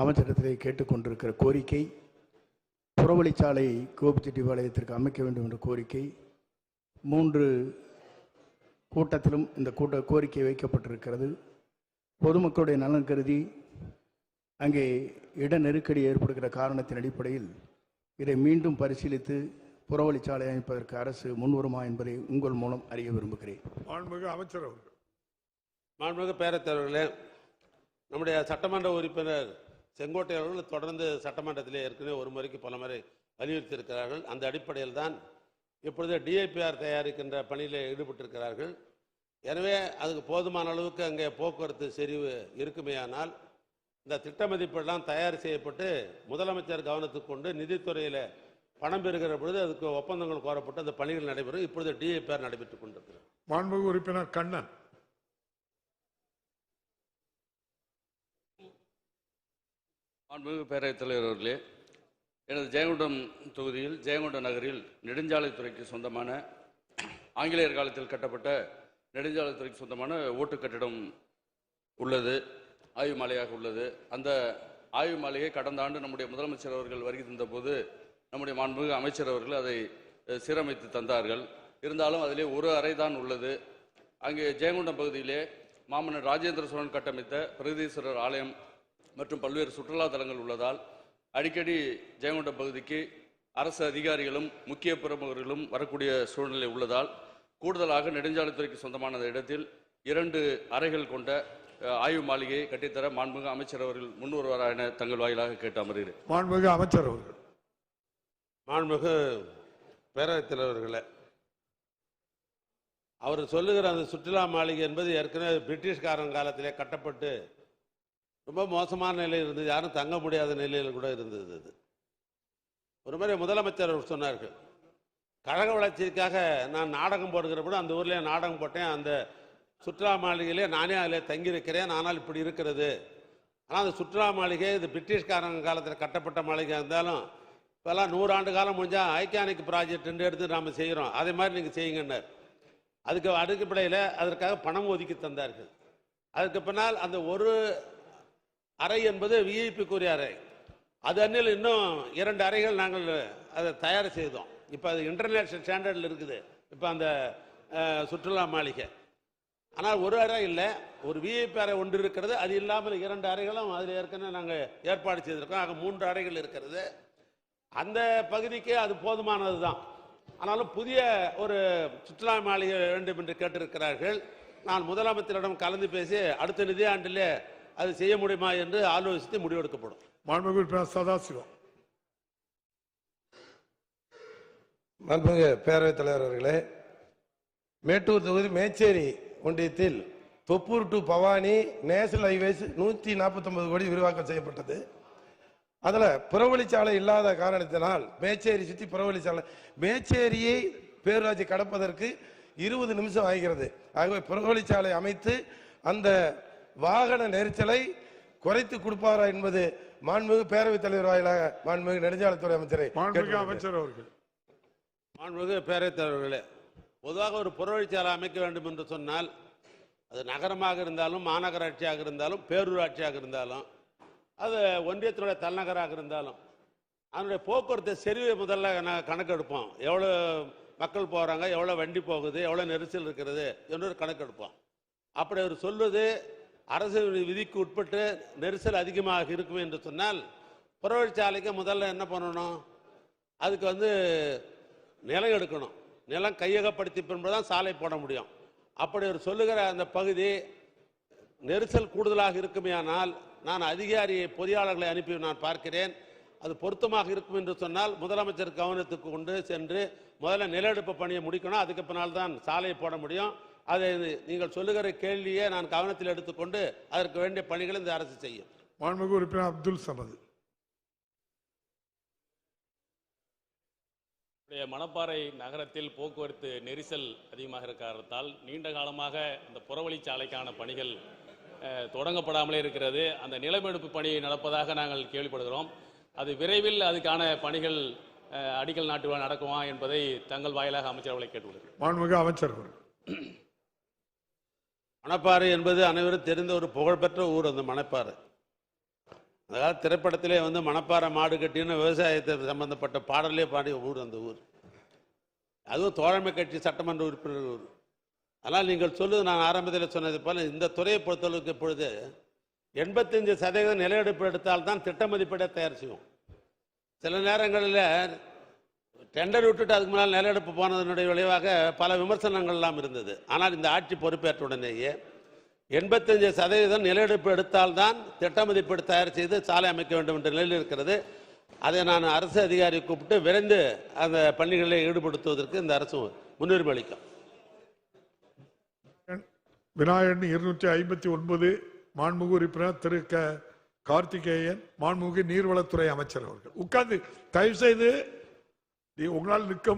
அமைச்சரிடத்திலே கேட்டுக்கொண்டிருக்கிற கோரிக்கை புறவழிச்சாலை கோபிச்செட்டிப்பாளையத்திற்கு அமைக்க வேண்டும் என்ற கோரிக்கை மூன்று கூட்டத்திலும் இந்த கூட்ட கோரிக்கை வைக்கப்பட்டிருக்கிறது. பொதுமக்களுடைய நலன் கருதி அங்கே இட நெருக்கடி ஏற்படுகிற காரணத்தின் அடிப்படையில் இதை மீண்டும் பரிசீலித்து புறவழிச்சாலை அமைப்பதற்கு அரசு முன்வருமா என்பதை உங்கள் மூலம் அறிய விரும்புகிறேன். மாண்புமிகு அமைச்சர் அவர்கள். மாண்புமிகு பேரவைத் தலைவர்களே நம்முடைய சட்டமன்ற உறுப்பினர் செங்கோட்டை அவர்கள் தொடர்ந்து சட்டமன்றத்திலே ஏற்கனவே ஒரு முறைக்கு பல முறை வலியுறுத்தியிருக்கிறார்கள். அந்த அடிப்படையில் தான் இப்பொழுது டிஐபிஆர் தயாரிக்கின்ற பணியில் ஈடுபட்டிருக்கிறார்கள். எனவே அதுக்கு போதுமான அளவுக்கு அங்கே போக்குவரத்து செறிவு இருக்குமேயானால் இந்த திட்ட மதிப்பெல்லாம் தயார் செய்யப்பட்டு முதலமைச்சர் கவனத்துக்கு கொண்டு நிதித்துறையில் பணம் பெறுகிற பொழுது அதுக்கு ஒப்பந்தங்கள் கோரப்பட்டு அந்த பணிகள் நடைபெறும். இப்பொழுது டிஐபிஆர் நடைபெற்றுக் கொண்டிருக்கிறது. மாண்புமிகு உறுப்பினர் கண்ணன் மாண்புமிகு பேரவைத் தலைவர் அவர்களே எனது ஜெயங்கொண்டம் தொகுதியில் ஜெயங்கொண்டம் நகரில் நெடுஞ்சாலைத்துறைக்கு சொந்தமான ஆங்கிலேயர் காலத்தில் கட்டப்பட்ட நெடுஞ்சாலைத்துறைக்கு சொந்தமான ஓட்டு கட்டிடம் உள்ளது ஆய்வு மாலையாக உள்ளது. அந்த ஆய்வு மாலையை கடந்த ஆண்டு நம்முடைய முதலமைச்சர் அவர்கள் வருகை தந்தபோது நம்முடைய மாண்புமிகு அமைச்சர் அவர்கள் அதை சீரமைத்து தந்தார்கள். இருந்தாலும் அதிலே ஒரு அறை தான் உள்ளது. அங்கே ஜெயங்கொண்டம் பகுதியிலே மாமன்னர் ராஜேந்திர சோழன் கட்டமைத்த பிரகதீஸ்வரர் ஆலயம் மற்றும் பல்வேறு சுற்றுலா தலங்கள் உள்ளதால் அடிக்கடி ஜெயங்கொண்டம் பகுதிக்கு அரசு அதிகாரிகளும் முக்கிய பிரமுகர்களும் வரக்கூடிய சூழ்நிலை உள்ளதால் கூடுதலாக நெடுஞ்சாலைத்துறைக்கு சொந்தமான இடத்தில் இரண்டு அறைகள் கொண்ட ஆய்வு மாளிகையை கட்டித்தர மாண்புமிகு அமைச்சர் அவர்கள் முன் வருவாரா என தங்கள் வாயிலாக கேட்டு அமர்கிறேன். மாண்புமிகு அமைச்சர் அவர்கள். மாண்புமிகு பேரவைத் தலைவர்களே அவர் சொல்லுகிற அந்த சுற்றுலா மாளிகை என்பது ஏற்கனவே பிரிட்டிஷ்காரன் காலத்திலே கட்டப்பட்டு ரொம்ப மோசமான நிலையில் இருந்தது. யாரும் தங்க முடியாத நிலையில் கூட இருந்தது அது. ஒரு மாதிரி முதலமைச்சர் சொன்னார்கள் கழக வளர்ச்சிக்காக நான் நாடகம் போடுகிற கூட அந்த ஊர்லேயே நாடகம் போட்டேன். அந்த சுற்றுலா மாளிகையிலே நானே அதில் தங்கியிருக்கிறேன். ஆனால் இப்படி இருக்கிறது. ஆனால் அந்த சுற்றுலா மாளிகை இது பிரிட்டிஷ்காரங்க காலத்தில் கட்டப்பட்ட மாளிகை இருந்தாலும் இப்போல்லாம் நூறாண்டு காலம் முடிஞ்சால் ஐக்கானிக் ப்ராஜெக்ட் எடுத்து நாம் செய்கிறோம் அதே மாதிரி நீங்கள் செய்யுங்கன்னார். அதுக்கு அடுக்கப்படையில் அதற்காக பணம் ஒதுக்கி தந்தார்கள். அதுக்கு பின்னால் அந்த ஒரு அறை என்பது விஐபிக்குரிய அறை. அது அன்னில் இன்னும் இரண்டு அறைகள் நாங்கள் அதை தயார் செய்தோம். இப்போ அது இன்டர்நேஷ்னல் ஸ்டாண்டர்டில் இருக்குது. இப்போ அந்த சுற்றுலா மாளிகை. ஆனால் ஒரு அறை இல்லை. ஒரு விஐபி அறை ஒன்று இருக்கிறது. அது இல்லாமல் இரண்டு அறைகளும் அதில் ஏற்கனவே நாங்கள் ஏற்பாடு செய்திருக்கோம். ஆக மூன்று அறைகள் இருக்கிறது. அந்த பகுதிக்கு அது போதுமானது தான். ஆனாலும் புதிய ஒரு சுற்றுலா மாளிகை வேண்டும் என்று கேட்டிருக்கிறார்கள். நான் முதலமைச்சரிடம் கலந்து பேசி அடுத்த நிதியாண்டிலே அது செய்ய முடியுமா என்று ஆலோசித்து முடிவெடுக்கப்படும். மாண்புமிகு சதாசிவம். மாண்புமிகு பேரவைத் தலைவர் அவர்களே மேட்டூர் தொகுதி மேச்சேரி ஒன்றியத்தில் Thoppur to Bhavani national highways நூற்றி நாற்பத்தொன்பது கோடி விரிவாக்கம் செய்யப்பட்டது. அதில் புறவழிச்சாலை இல்லாத காரணத்தினால் மேச்சேரி சுற்றி புறவழிச்சாலை மேச்சேரியை பேரூராட்சி கடப்பதற்கு இருபது நிமிஷம் ஆகிறது. ஆகவே புறவழிச்சாலை அமைத்து அந்த வாகன நெரிசலை குறைத்து கொடுப்பாரா என்பது மாண்புமிகு பேரவைத் தலைவர் வாயிலாக மாண்புமிகு நெடுஞ்சாலைத்துறை அமைச்சரை. அமைச்சர் அவர்கள். மாண்புமிகு பேரவைத் தலைவர்களே பொதுவாக ஒரு புறவழிச்சாலை அமைக்க வேண்டும் என்று சொன்னால் அது நகரமாக இருந்தாலும் மாநகராட்சியாக இருந்தாலும் பேரூராட்சியாக இருந்தாலும் அது ஒன்றியத்தினுடைய தலைநகராக இருந்தாலும் அதனுடைய போக்குவரத்து செறிவை முதல்ல நாங்கள் கணக்கெடுப்போம். எவ்வளோ மக்கள் போகிறாங்க எவ்வளோ வண்டி போகுது எவ்வளோ நெரிசல் இருக்கிறது என்று ஒரு கணக்கெடுப்போம். அப்படி அவர் சொல்வது அரசு விதிக்கு உட்பட்டு நெரிசல் அதிகமாக இருக்கும் என்று சொன்னால் புறவழிச்சாலைக்கு முதல்ல என்ன பண்ணணும்? அதுக்கு வந்து நிலம் எடுக்கணும். நிலம் கையகப்படுத்தி பின்பு தான் சாலை போட முடியும். அப்படி ஒரு சொல்லுகிற அந்த பகுதி நெரிசல் கூடுதலாக இருக்குமேயானால் நான் அதிகாரியை பொறியாளர்களை அனுப்பி நான் பார்க்கிறேன். அது பொருத்தமாக இருக்கும் என்று சொன்னால் முதலமைச்சர் கவனத்துக்கு கொண்டு சென்று முதல்ல நிலஎடுப்பு பணியை முடிக்கணும். அதுக்கு பின்னால் தான் சாலையை போட முடியும். அதை நீங்கள் சொல்லுகிற கேள்வியை நான் கவனத்தில் எடுத்துக்கொண்டு அதற்கு வேண்டிய பணிகளை இந்த அரசு செய்யும். மாண்புமிகு உறுப்பினர் அப்துல் சமது. மணப்பாறை நகரத்தில் போக்குவரத்து நெரிசல் அதிகமாக இருக்க காரணத்தால் நீண்ட காலமாக இந்த புறவழிச்சாலைக்கான பணிகள் தொடங்கப்படாமலே இருக்கிறது. அந்த நிலமெடுப்பு பணி நடப்பதாக நாங்கள் கேள்விப்படுகிறோம். அது விரைவில் அதுக்கான பணிகள் அடிக்கல் நாட்டு விழா நடக்குமா என்பதை தங்கள் வாயிலாக அமைச்சர் அவர்களை கேட்டுக்கொள்கிறேன். மாண்புமிகு அமைச்சர் அவர்கள். மணப்பாறை என்பது அனைவரும் தெரிந்த ஒரு புகழ்பெற்ற ஊர் அந்த மணப்பாறை. அதாவது திரைப்படத்திலே வந்து மணப்பாறை மாடு கட்டின்னு விவசாயத்தை சம்பந்தப்பட்ட பாடலே பாடிய ஊர் அந்த ஊர். அதுவும் தோழமை கட்சி சட்டமன்ற உறுப்பினர் ஊர். ஆனால் நீங்கள் சொல்லுது நான் ஆரம்பத்தில் சொன்னது போல இந்த துறையை பொறுத்தளவுக்கு இப்பொழுது எண்பத்தஞ்சு சதவீதம் நிலையெடுப்பு எடுத்தால் தான் திட்ட மதிப்பீடை தயார் செய்வோம். சில நேரங்களில் டெண்டர் விட்டுட்டு அதுக்கு முன்னால் நிலையெடுப்பு போனதனுடைய விளைவாக பல விமர்சனங்கள்லாம் இருந்தது. ஆனால் இந்த ஆட்சி பொறுப்பேற்ற உடனேயே எண்பத்தஞ்சு சதவீதம் நிலையெடுப்பு எடுத்தால்தான் திட்ட மதிப்பீடு தயார் செய்து சாலை அமைக்க வேண்டும் என்ற நிலையில் இருக்கிறது. அதை நான் அரசு அதிகாரி கூப்பிட்டு விரைந்து அந்த பணிகளில் ஈடுபடுத்துவதற்கு இந்த அரசு முன்னுரிமை அளிக்கும். விநாயகன் இருநூற்றி ஐம்பத்தி ஒன்பது மாண்புகு உறுப்பினர் திரு க கார்த்திகேயன் மாண்புமிகு நீர்வளத்துறை அமைச்சர் அவர்கள். உட்கார்ந்து தயவு செய்து நீ உங்களால் நிற்க